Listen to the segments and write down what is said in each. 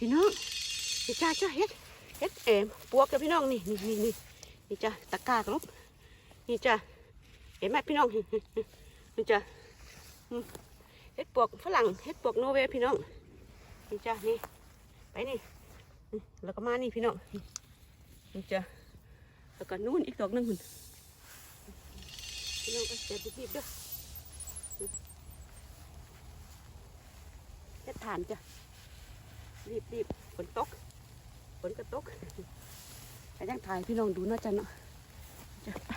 พี่น้องนี่จ้าจ้าเฮ็ดเฮ็ดเอ็มปวกจ้ะพี่น้องนี่นี่นี่นี่นี่จ้าตะกร้ากระลบนี่จ้าเห็นไหมพี่น้องนี่จ้าเฮ็ดปวกฝรั่งเฮ็ดปวกโนเวย์พี่น้องนี่จ้านี่ไปนี่แล้วก็มานี่พี่น้องนี่จ้าแล้วก็นู่นอีกดอกหนึงหุ่นพี่น้องก็เดี๋ยวรีบๆด้ออืมเฮ็ดฐานจ้ะ รีบรีบฝนตกฝนก็ตกแต่ยังถ่ายพี่น้องดูเนาะจันเนาะจะไป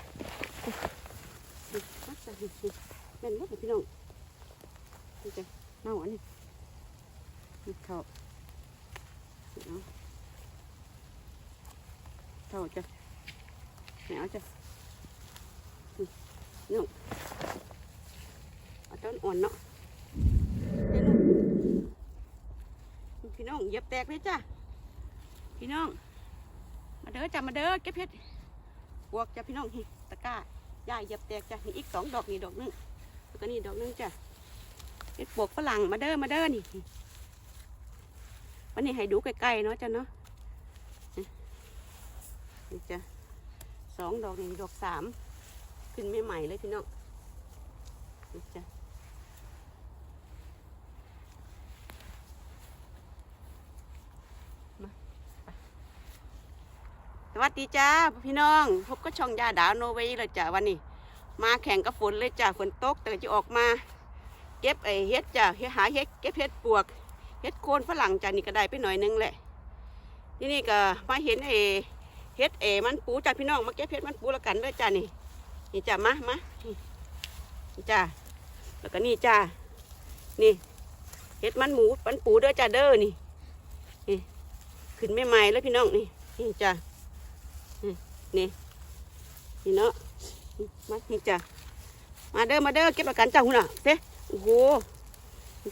นี่มาจ้ะนี่นี่แม่นหมดเลยพี่น้องนี่จ้ะเน่าอันนี้นี่เท่านี่เอาเท่าจ้ะนี่เอาจ้ะนี่นี่เอาต้นอ่อนเนาะนี่ลูก พี่น้องเหยียบแตกเลยจ้ะพี่น้อง มาเด้อจ้ะมาเด้อเก็บเพชรบวกจ้ะพี่น้องนี่ตะกร้าย่าเหยียบแตกจ้ะนี่อีกสองดอกนี่ดอกนึงแล้วก็นี่ดอกนึงจ้ะเก็บบวกฝรั่งมาเด้อมาเด้อนี่วันนี้ให้ดูใกล้ๆเนาะจ้ะเนาะนี่จ้ะสองดอกนี่ดอกสามขึ้นใหม่ๆเลยพี่น้องนี่จ้ะ วัสดีจ้าพี่น้องพบก็ช่องยาดาวโนเวย์เลยจ้าวันนี้ มาแข่งกับฝนเลยจ้าฝนตกแต่จะออกมา เก็บไอ้เฮ็ดจ้าเฮ็ดหาเฮ็ดเก็บเฮ็ดปวกเฮ็ดโคนฝรั่งจ้านี่ก็ได้ไปหน่อยนึงแหละที่นี่ก็มาเห็นไอ้เฮ็ดเอมันปูจ้าพี่น้องมาเก็บเฮ็ดมันปูแล้วกันด้วยจ้านี่นี่จ้ามามานี่จ้าแล้วก็นี่จ้านี่เฮ็ดมันหมูมันปูเด้อจ้าเด้อนี่นี่ขึ้นไม่ใหม่แล้วพี่น้องนี่นี่จ้า นี่นี่เนาะมานี่จ้ะมาเด้อมาเด้อเก็บประกันจ้าหุ่นอะเต้โอ้โห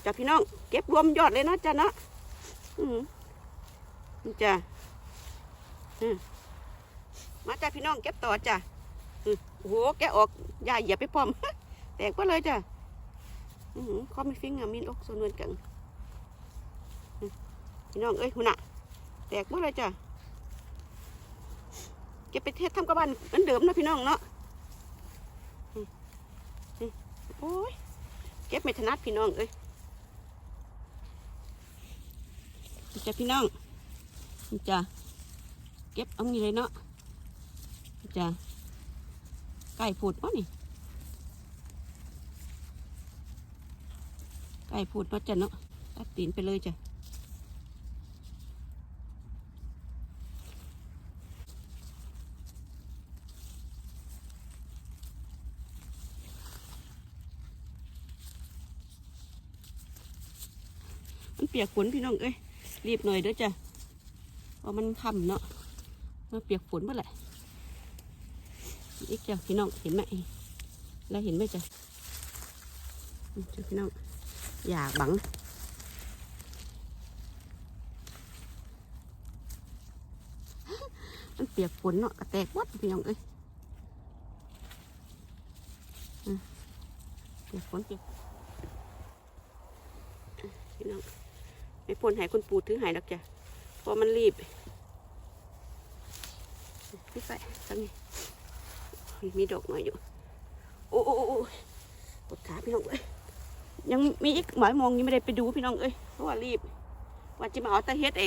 จ้ะพี่น้องเก็บรวมยอดเลยเนาะจ้ะเนาะอือหือนี่จ้ะอืมมาจ้ะพี่น้องเก็บต่อจ้ะอือโอ้โหแกออกยาเหยียบไปพร้อมแตกไปเลยจ้ะอือหือขาไม่ฟิงอะมีนอกส่วนนวลกันพี่น้องเอ้ยหุ่นอะแตกหมดเลยจ้ะ ก็บไปเทศทำกับบ้านเหมือนเดิมนะพี่น้องเนาะโอ้ยเก็บไม่ถนัดพี่น้องเอ้ยจ้ะพี่น้องจ้ะเก็บเอางี้เลยเนาะจ้ะไก่ผูดวะนี่ไก่ผูดเนาะจ้ะเนาะตัดตีนไปเลยจ้ะ มันเปียกฝนพี่น้องเอ้ยรีบหน่อยเด้อจ้ะเพราะมันค่ำเนาะมันเปียกฝนเมื่อไหร่อีกจ้ะพี่น้องเห็นไหมแล้วเห็นไหมจ้ะจ้ะพี่น้องอย่าบังมันเปียกฝนเนาะกระแตกวัดพี่น้องเอ้ยเปียกฝนเปียกพี่น้อง พ้นใหายคนปูถือหายดอกจ้ะเพราะมันรีบพี่ใส่ตั้งนี้มีดอกหน่อยอยู่โอ้โอ้โอ้โอ้ปวดขาพี่น้องเอ้ยยังมีอีกหมายมองยังไม่ได้ไปดูพี่น้องเอ้ยเพราะว่ารีบว่าจะมาเอาแตะเฮ็ดเอ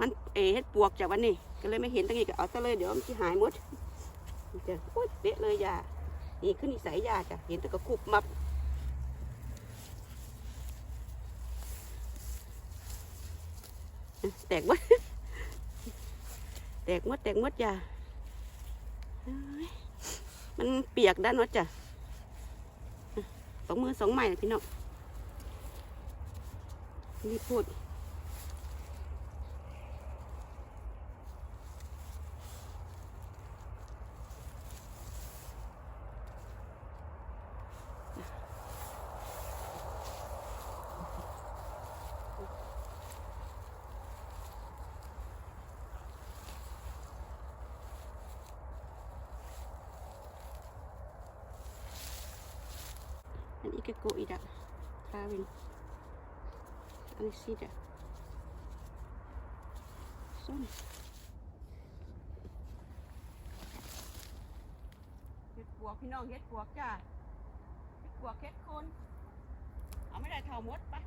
มันเอเฮ็ดปวกจากวันนี้ ก็เลยไม่เห็นตั้งนี้ก็เอาซะเลยเดี๋ยวมันจะหายหมดนี่จ้ะโอ้ยเละเลยยานี่ขึ้นนิสัยยาจ้ะเห็นแต่ก็คุบมับ แตกมดแตกมดแตกมดจ้ะมันเปียกด้านวัดจ้ะสองมือสองไม้พี่น้องนี่พูด อีกโกอิดะทาวินอันนี้ซีดะส้มเฮ็ดปวกพี่น้องเฮ็ดปวกจ้าเฮ็ดปวกเฮ็ดคนเอาไม่ได้เท่ามดปะ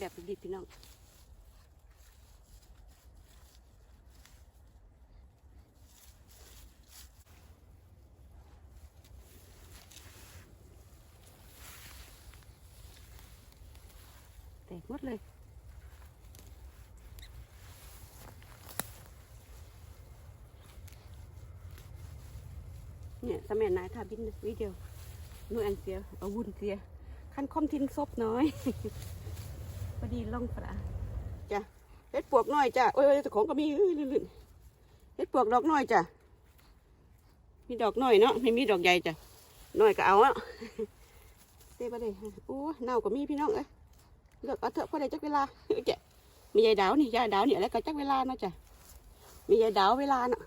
แบบดิบพี่น้องแตกหมดเลยเนี่ยสมัยนายทาบินวิดีโอนูแอนเซีย เอาวุ้นเสีย ขั้นคอมทิ้งซบน้อย พอดีล่องปลาจ้ะเฮ็ดปวกน้อยจ้ะโอ้ยเจ้าของก็มีอื้อลื่นๆเฮ็ดปวกดอกน้อยจ้ะมีดอกน้อยเนาะไม่มีดอกใหญ่จ้ะน้อยก็เอาอะเต้ไปเลยโอ้เน่าก็มีพี่น้องเอ้ยเลือกเอาเถอะพอได้จักเวลาเจ๊มียายดาวนี่ยายดาวนี่แล้วก็จักเวลาเนาะจ้ะมียายดาวเวลาเนาะ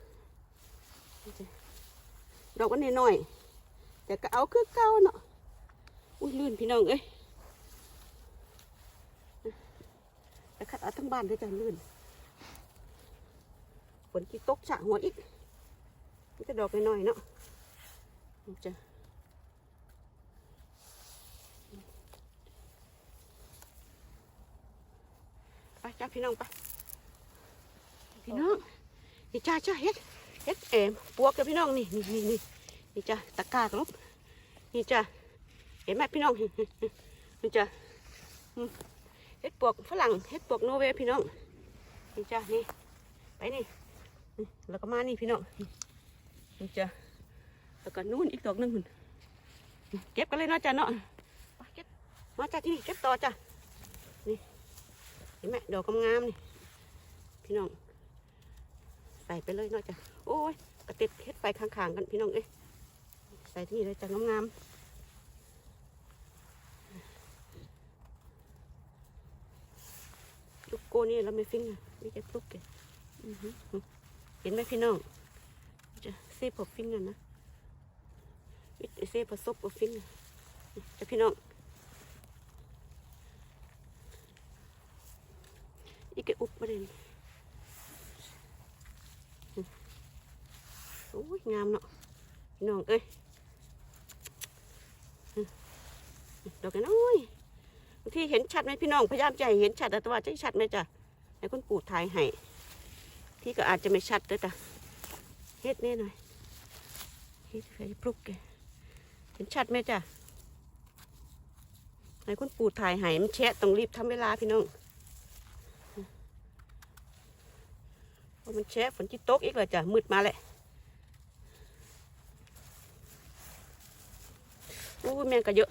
ดอกกันน้อยๆแต่ก็เอาคือเก่าเนาะอุ้ยลื่นพี่น้องเอ้ย แต่คัดเอาทั้งบ้านเลยจ้ะลื่นฝนที่ตกฉะหัวอีกมันจะดอกน้อยๆเนาะนี่จ้ะไปจ้าพี่น้องไปพี่น้องนี่จ้าจ้าเฮ็ดเฮ็ดเอ็มปวกกับพี่น้องนี่นี่นี่นี่นี่จ้าตะกร้ากลบนี่จ้าเห็นไหมพี่น้องนี่จ้าอืม เฮ็ดปวกฝรั่งเฮ็ดปวกโนเวพี่น้องนี่จ้านี่ไปนี่แล้วก็มานี่พี่น้องนี่จ้าแล้วก็นู่นอีกดอกหนึงหุ่นเก็บกันเลยเนาะจ้าเนาะเก็บมาจ้าที่นี่เก็บต่อจ้าเห็นไหมดอกงามๆนี่พี่น้องใส่ไปเลยเนาะจ้ะโอ้ยกระติดเฮ็ดไปข้างๆกันพี่น้องเอ้ยใส่ที่นี่เลยจ้ะงามๆลูก โก้นี่เราไม่ฟิ้งอะนี่จะลูกเกอือหือเห็นไหมพี่น้องจะเซฟกับฟิ้งอะนะวิเซฟผสมกับฟิ้งอะจะพี่น้องอีกอุบมาเลยโอ้ยงามเนาะพี่น้องเอ้ยดอกน้อยบาง ที่เห็นชัดไหมพี่น้องพยายามจะให้เห็นชัดแต่ว่าจะชัดไหมจ้ะให้คุณปู่ถ่ายให้ที่ก็อาจจะไม่ชัดด้วยจ้ะเฮ็ดแน่หน่อยเฮ็ดใส่ปลุกแกเห็นชัดไหมจ้ะให้คุณปู่ถ่ายให้มันแชะต้องรีบทำเวลาพี่น้องเพราะมันแช่ฝนจิตตกอีกเลยจ้ะมืดมาแหละโอ้แมงก็เยอะ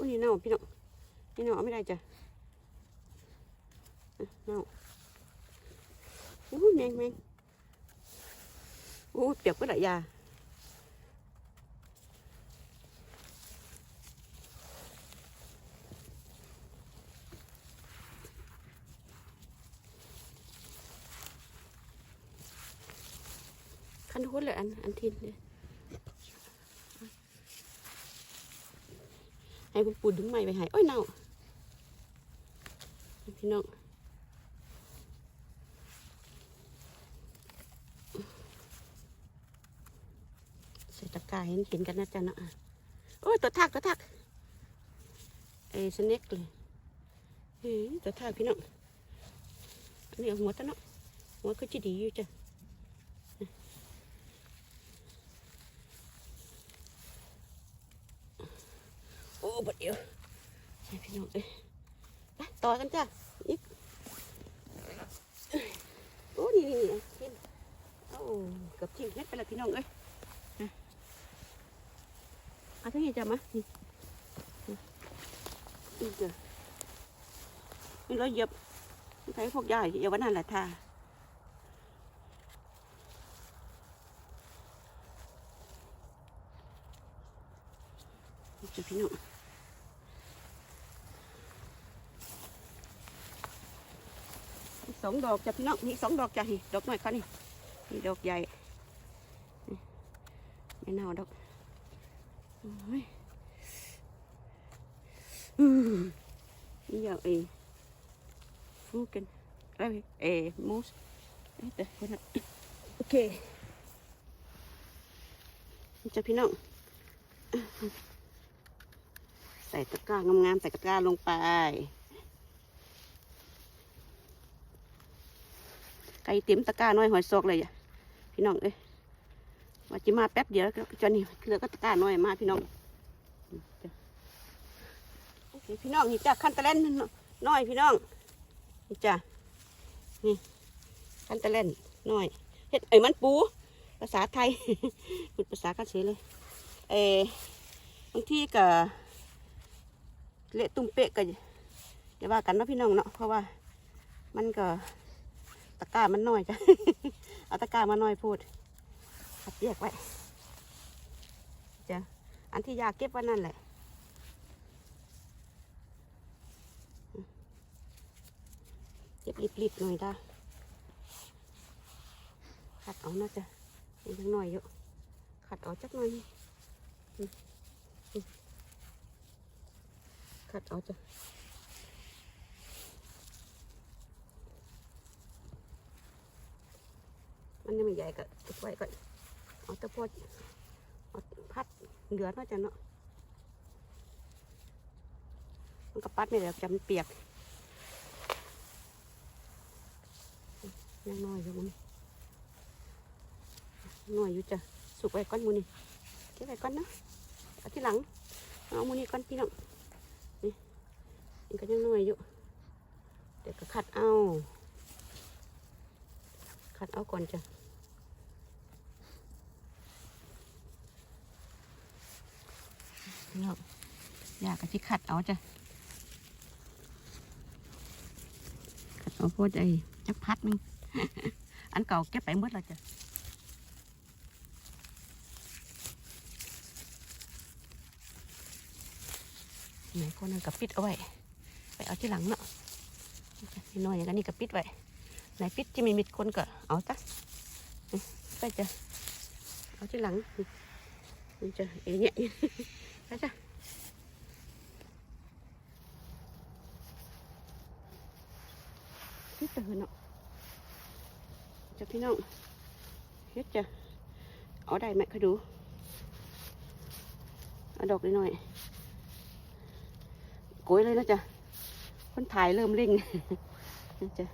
อุ้ยนี่เน่าพี่น้องนี่เน่าเอาไม่ได้จ้ะอะเน่าอู้แมงแมงอู้เปียกไปหลายาคันหุ้นเลยอันอันทินเลย ให้คุณปู่ดึงไม้ไปใหายโอ้ยเน่าพี่น้องใส่ตะกายเห็นเห็นกันนะจ๊ะเนาะโอ้ยตัวทักตัวทักไอ้สเน็กเลยเฮ้ยตัวทักพี่น้องอันนี้เอาหัวตะเนาะหัวก็จะดีอยู่จ้ะ บัดเดียวใช่พี่น้องเอ้ยไปต่อกันจ้ะอีกโอ้นี่นี่นี่กินโอ้กับทิ้งเฮ็ดไปล้วพี่น้องเอ้ยอะเอาทั้งนี้จ้ะมานี่นี่เจอนี่เราเหยียบใช้พวกยาเหยียบวันนั้นแหละท่าจอพี่น้องอีก สองดอกจ้ะพี่น้องนี่สองดอกจ้ะนี่ดอกน้อยค่ะนี่นี่ดอกใหญ่ไม่เน่าดอกอ้ยอืมนี่อย่างเอฟูกันอะไรเอมูสเอ๊ะแต่คนนั้นโอเคจ้ะพี่น้องใส่ตะกร้างามๆใส่ตะกร้าลงไป ไก่เต็มตะกร้าน้อยหอยซอกเลยอะพี่น้องเอ้ยว่าจิมาแป๊บเดียวแล้วก็จนนี่เหลือก็ตะกร้าน้อยมาพี่น้องพี่น้องนี่จ้ะคันตะเล่นน้อยพี่น้องนี่จ้ะนี่คันตะเล่นน้อยเฮ็ดไอ้ยมันปู ภาษาไทยพูดภาษากันเฉยเลยเออบางทีก็เละตุ้มเป๊ะก็อย่าว่ากันเนาะพี่น้องเนาะเพราะว่ามันก็ ตะกร้ามันน้อยจ้ะ เอาตะกร้ามาน้อยพูดขัดแยกไว้จ้ะอันที่อยากเก็บไว้นั่นแหละเก็บรีบๆหน่อยได้ขัดเอาน่าจะยังหน่อยอยู่ขัดเอาจักหน่อยขัดเอาจ้ะ มันยังไม่ใหญ่ก็เก็บไว้ก่อนเอาตะโพอเอาพัดเหลือเนาจะเนาะมันก็ปัดไม่ได้หรอกจำเปียกยังน้อยอยู่มึงน้อยอยู่จ้ะสุกไว้ก่อนมูนี่เก็บไว้ก่อนนะเอาที่หลังเอามูนี่ก่อนพี่น้องนี่มันก็ยังน้อยอยู่เดี๋ยวก็ขัดเอาขัดเอาก่อนจ้ะ เนาะอยากกะที่ขัดเอาจ้ะขัดเอาโพดไอ้จักพัดหนึงอันเก่าเก็บไปหมดแล้วจ้ะไหนคนนึงกับปิดเอาไว้ไปเอาที่หลังเนาะนิดหน่อยอย่างนี้กับปิดไว้ไหนปิดที่มีมิดคนก็เอาจ้ะไปจ้ะเอาที่หลังมันจะเอ๋เนี่ย ไปจ้ะพี่ตือนเนาะจะพี่น้องเฮ็ดจ้ะเอาได้ไหมคะดูเอาดอกหน่อยโกยเลยนะจ๊ะคนถ่ายเริ่มเร่งนะจ๊ะ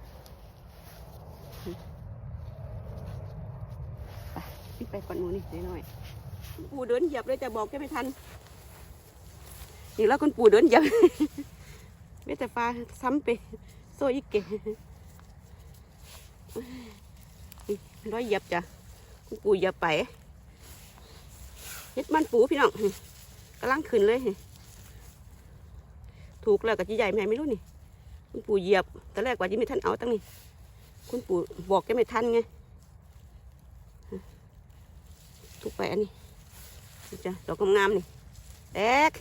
ปิดไปก่อนหนูนี่นิดหน่อยปู่เดินเหยียบเลยจะบอกแกไม่ทัน อีกแล้วคุณปู่เดินยียบเวแต่ฟ้าซ้ำไปโซอีกเกร้อยหยียบจ้ะคุณปู่หยียบไปเฮ็ดมันปูพี่น้องกำลังขึ้นเลย ถูกแล้วกับจีใหญ่ไหมไม่รู้นี่ คุณปู่เหยียบตอนแรกว่าจะไม่ทันเอาตั้งนี่คุณปู่บอกแกไม่ทันไงถูกไปอันนี้จ้ะดอกงามๆนี่แตก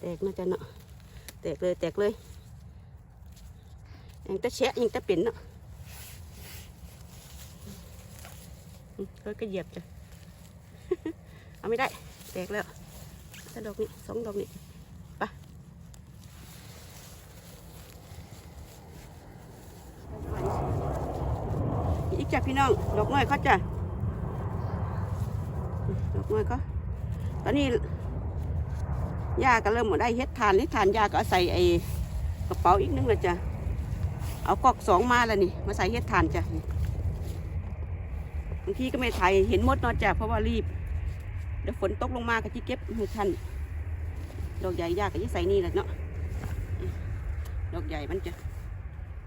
แตกน่าจะเนาะแตกเลยแตกเลยยังตะแชะยังตะเป็นเนาะอืมค่อยก็เหยียบจ้ะเอาไม่ได้ แตกแล้วถ้าดอกนี้สองดอกนี้ไปอีกจ้ะพี่น้อง ดอกน้อยเขาจ้ะดอกน้อยก็ตอนนี้ ยาก็เริ่มหมดได้เฮ็ดทานเฮ็ดทานยาก็ใส่ไอ้กระเป๋าอีกนึงละจ้ะเอากอกสองมาแล้วนี่ มาใส่เฮ็ดทานจ้ะบางทีก็ไม่ถ่ายเห็นหมดนอนจ้ะเพราะว่ารีบเดี๋ยวฝนตกลงมาก็จะเก็บให้ทันดอกใหญ่ยาก็จะใส่นี่แหละเนาะดอกใหญ่มันจะ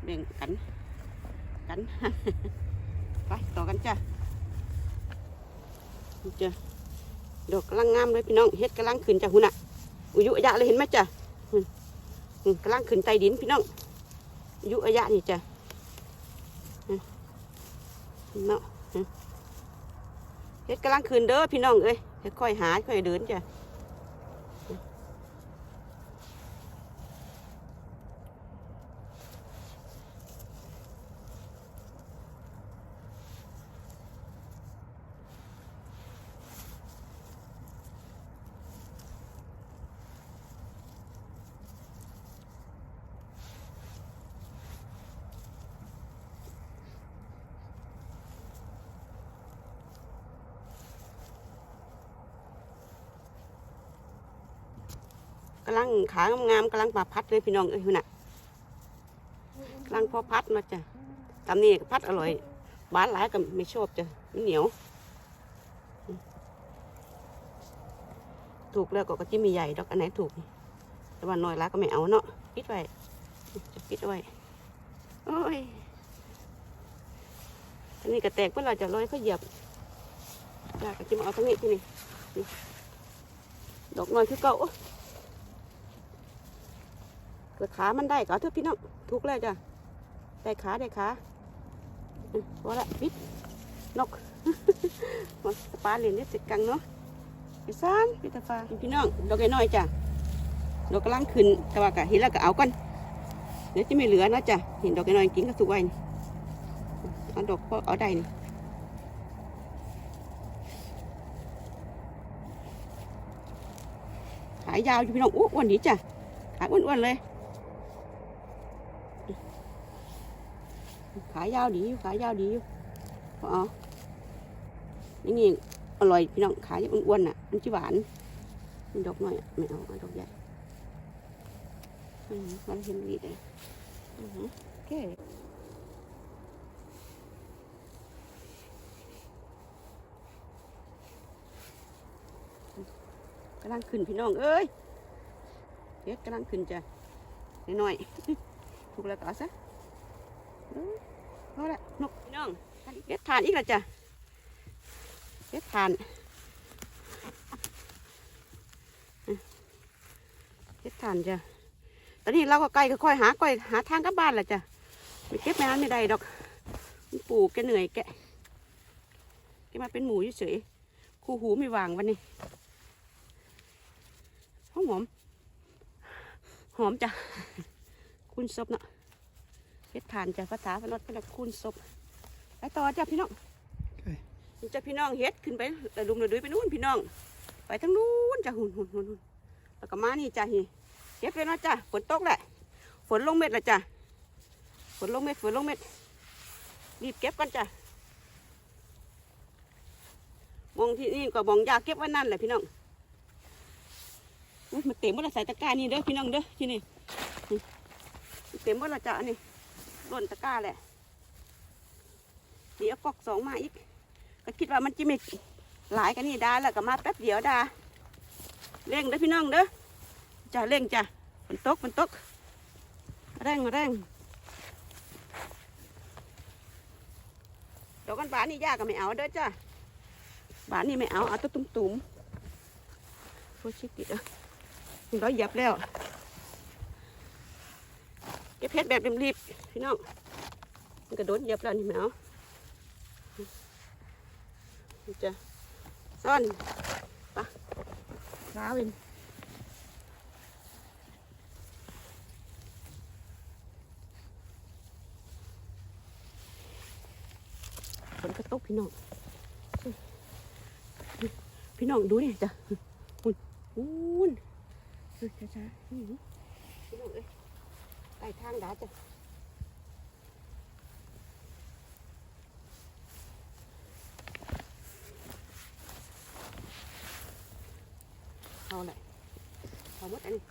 แบ่งกันกันไปต่อกันจ้ะจ้ะดอกกำลังงามเลยพี่น้องเฮ็ดกำลังขึ้นจากหุ่นอะ อุยุอะยะเลยเห็นไหมจ้ะกำลังขึ้นใต้ดินพี่น้องอุยุอะยะนี่จ้ะเนาะเฮ็ดกำลังขึ้นเด้อพี่น้องเอ้ยค่อยหาค่อยเดินจ้ะ กำลังขางามๆกำลังมาพัดเลยพี่น้องเอ้ยน่ะกำลังพอพัดมาจ้ะตำนี้พัดอร่อยบ้านหลายก็ไม่ชอบจ้ะมันเหนียว ถูกแล้วก็ก็จิ้มใหญ่ดอกอันไหนถูก แต่ว่าน้อยล้วก็ไม่เอาเนาะปิดไว้จะปิดไว้โอ้ยอันนี้ก็แตกเมื่อเราจะลอยเขาเหยียบอยากก็จิ้มเอาตรงนี้ที่นี่นี่ดอกน้อยคือเก่า เกิดขามันได้ก็เอาเถอะพี่น้องถูกแล้วจ้ะได้ขาได้ขาพอละปิดนกมันปลาเล่นได้สิกังเนาะพี่ซานพี่ตาฟ้าพี่น้องดอกน้อยจ้ะดอกกำลังขึ้นแต่ว่าก็เห็นแล้วก็เอาก่อนเดี๋ยวจะไม่เหลือนะจ้ะเห็นดอกน้อยกินก็สุกไว้นี่เอาดอกพอเอาได้นี่ขายยาวอยู่พี่น้องอ้วนๆดีจ้ะขายอ้วนๆเลย ขายาวดีอยู่ขายาวดีอยู่พอเอานี่นี่อร่อยพี่น้องขายอ้วนๆน่ะ มันจะหวานมันดอกหน่อยไม่เอาดอกใหญ่มันเห็นดีเลยโอเคกำลังขึ้นพี่น้องเอ้ยเฮ็ดกำลังขึ้นจ้ะน้อยๆถูกแล้วก็เอาซะาละนกพี่น้องเฮ็ดทานอีกแล้วจ้ะเฮ็ดทานเฮ็ดทานจ้ะตอนนี้เราก็ไกลก็ค่อยหาก้อยหาทางกลับบ้านแหละจ้ะไม่เก็บไม่นานไม่ได้ดอกมันปู่แกเหนื่อยแกแกมาเป็นหมูเฉยๆคู่หูไม่วางวันนี้หอมหอมหอมจ้ะคุณซบเนาะ เฮ็ดทานจ้ะภาษาพนดเป็นแบบคุณซบไปต่อจ้ะพี่น้องโอเคนี่จ้ะพี่น้องเฮ็ดขึ้นไประดุมระดุยไปนู่นพี่น้อง ไปทางนู้นจ้ะหุ่นหุ่นหุ่นหุ่นแล้วก็มานี่จ้ะนี่เก็บเลยเนาะจ้ะฝนตกแหละฝนลงเม็ดและจ้ะฝนลงเม็ดฝนลงเม็ดรีบเก็บกันจ้ะมองที่นี่ก็มองยาเก็บไว้นั่นแหละพี่น้องอุ๊ยมันเต็มหมดและใส่ตะกร้านี่เด้อพี่น้องเด้อที่นี่อืมมันเต็มหมดและจ้ะอันนี้ ล้นตะกร้าแหละ เดี๋ยวกอกสองมาอีก ก็คิดว่ามันจะไม่หลายกันนี่ดาแล้วก็มาแป๊บเดียวดาเร่งเด้อพี่น้องเด้อจ้ะเร่งจ้ะฝนตกฝนตกเร่งเร่งดอกกันบานนี่ยากก็ไม่เอาเด้อจ้ะบานนี่ไม่เอาเอาตัวตุ้มๆโคชิติดอะร้อยหยับแล้ว เก็บเพชรแบบรีบๆพี่น้องมันกระโดดเยับแล้วนี่แมวจะซ่อนปะร้าวเองฝนกระตกพี่น้อง พี่น้องดูนี่จ้ะอุ่นอุ่นช้าช้าๆนี่พี่น้องเอ้ยใต้ ทางดาจ้ะเอาเลยเอาหมดอันนี้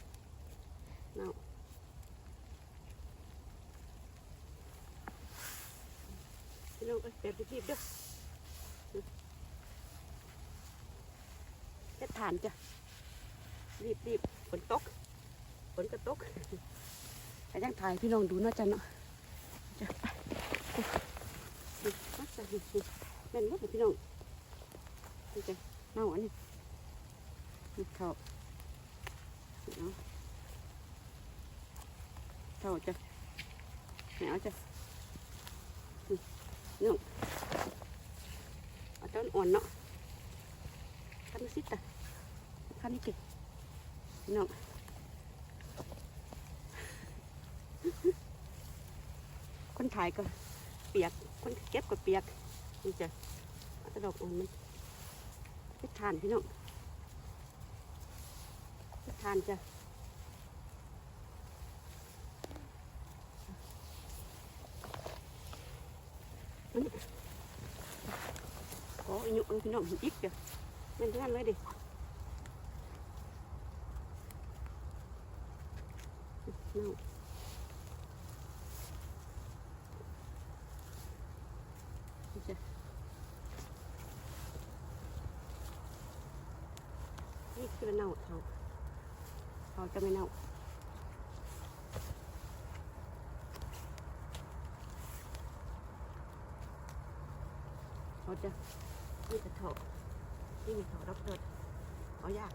เนาพี่น้องเอ้ยแบบรีบๆด้อเฮ็ดทานจ้ะรีบรีบฝนตกฝนก็ตก แต่ยังถ่ายพี่น้องดูเนาะจันเนาะจะไปนี่มาใส่นี่แม่นหมดเลยพี่น้องนี่จ้ะเน่าอันนี้นี่เขาเอาเท่าจ้ะแหนวจ้ะนี่น้องเอาต้นอ่อนเนาะคันสิตะคันนี้เก็บน้อง คน ถ่ายก็เปียก คนเก็บก็เปียกนี่จะเอาแตะดอกอ่นมันไปทานพี่น้องไปทานจ้ะอันนี้ขออายุเอาพี่น้องอีกจ้ะม่นท่านเลยดิน้อง จ้ะนี่คือเน่าเขาเขาจะไม่เน่าเขาจะนี่จะเถานี่มีเถาะรับเกิดเขายาก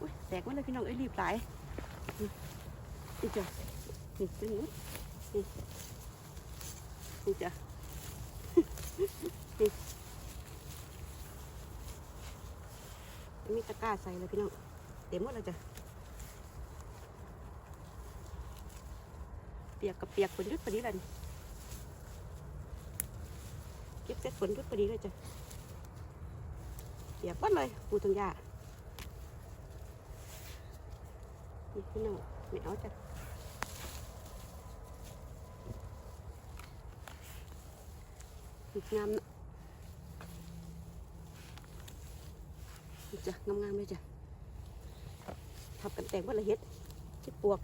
อุ้ยแตกหมาเลยพี่น้องเอ้ยรีบไหลนี่จ้ะนี่ตัวนี้ นี่นี่จ้ะนี่มีตะกร้าใส่เลยพี่น้องเต็มหมดแล้วจ้ะเปียกกับเปียกฝนยุดพอดีเลยเก็บเสร็จฝนก็พอดีเลยจ้ะเปียกหมดเลยปูทางยานี่พี่น้องไม่เอาจ้ะ นี่งามนะจ้ะงามๆเลยจ้ะทับกันแตกหมดเลยเฮ็ดชิดปวก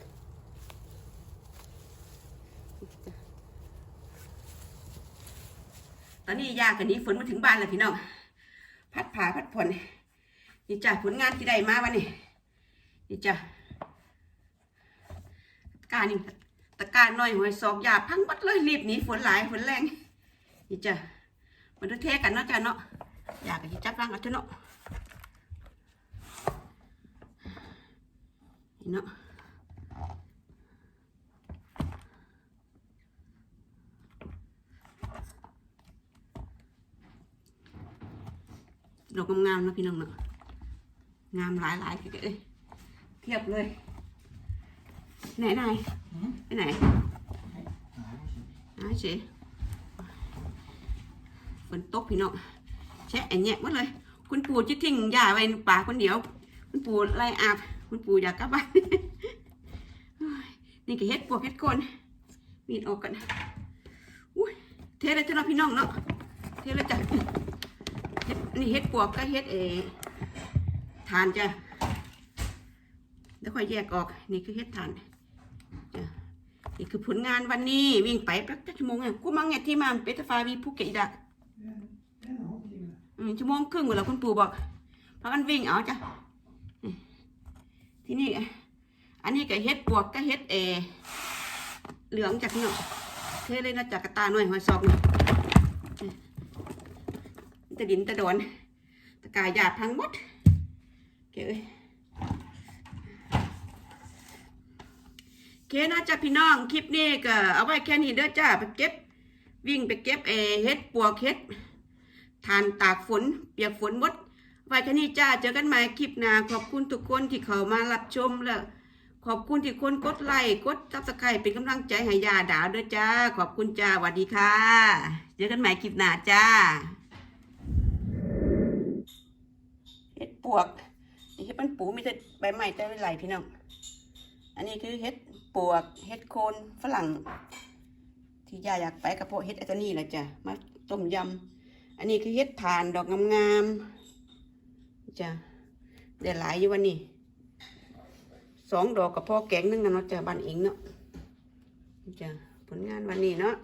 ตอนนี้ยากันนี้ฝนมาถึงบ้านแล้วพี่น้องพัดผ่าพัดผ่อนนี่จ้ะผลงานที่ได้มาวันนี้นี่จ้ะตะกร้านี่ตะการน้อยหวยซอกยาพังบัดเลยรีบหนีฝนหลายฝนแรง นี่จ้ะมาดูเทกันเนาะจ้ะเนาะอยากจะจับร่างเอาเถอะเนาะนี่เนาะดอกงามๆนะพี่น้องเนาะงามหลายหลายๆเอ้ยเทียบเลย ไห นนายไปไหนหาเฉยฝนตกพี่น้องแช่แอนแยะหมดเลย คุณปู่จะทิ้งยาไว้ป่าคนเดียว คุณปู่ไล่อาบ คุณปู่อยากกลับบ้านนี่ก็เฮ็ดปวกเฮ็ดคนมีดออกกันอุ้ยเทเลยเจ้าเนาะพี่น้องเนาะเทเลยจ้ะเฮ็ดนี่เฮ็ดปวกก็เฮ็ดเอทานจ้ะแล้วค่อยแยกออกนี่คือเฮ็ดทานจ้ะนี่คือผลงานวันนี้วิ่งไปแป๊บชั่วโมงอะกูมังไงที่มาเปตฟาวีภูเก็ตอีกอะ ชั่วโมงครึ่งหมดแล้วคุณปู่บอกพากันวิ่งเอาจ้ะที่นี่อันนี้ก็เฮ็ดปวกก็เฮ็ดเอ เหลืองจากเนาะเทเลยนะจากกระตาหน่อยหอยซอกนี่ตะดินตะโดนตะกายหยาดทั้งหมดเก๋เอ้ยเคนะจ้ะพี่น้องคลิปนี้ก็เอาไว้แค่นี้เด้อจ้าไปเก็บวิ่งไปเก็บเอเฮ็ดปวกเฮ็ด ทานตากฝน เปียกฝนหมดไว้แค่นี้จ้าเจอกันใหม่คลิปหน้าขอบคุณทุกคนที่เข้ามารับชมแล้วขอบคุณที่คนกดไลค์กดซับสไครต์เป็นกำลังใจให้ยาดาวด้วยจ้า ขอบคุณจ้าสวัสดีค่ะ เจอกันใหม่คลิปหน้าจ้าเห็ดปวกนี่เห็ดมันปูมีแต่ใบไม้แต่ไหลพี่น้องอันนี้คือเห็ดปวกเห็ดโคนฝรั่ง ที่ยาอยากไปกับพวกเห็ดไอตัวนี้แหละจ้ะมาต้มยำ อันนี้คือเห็ดถ่านดอกงามๆจ้ะเดี๋ยวหลายอยู่วันนี้สองดอกกับพ่อแกงนึงนะเนาะจ้ะบ้านเองเนาะจ้ะผลงานวันนี้เนาะ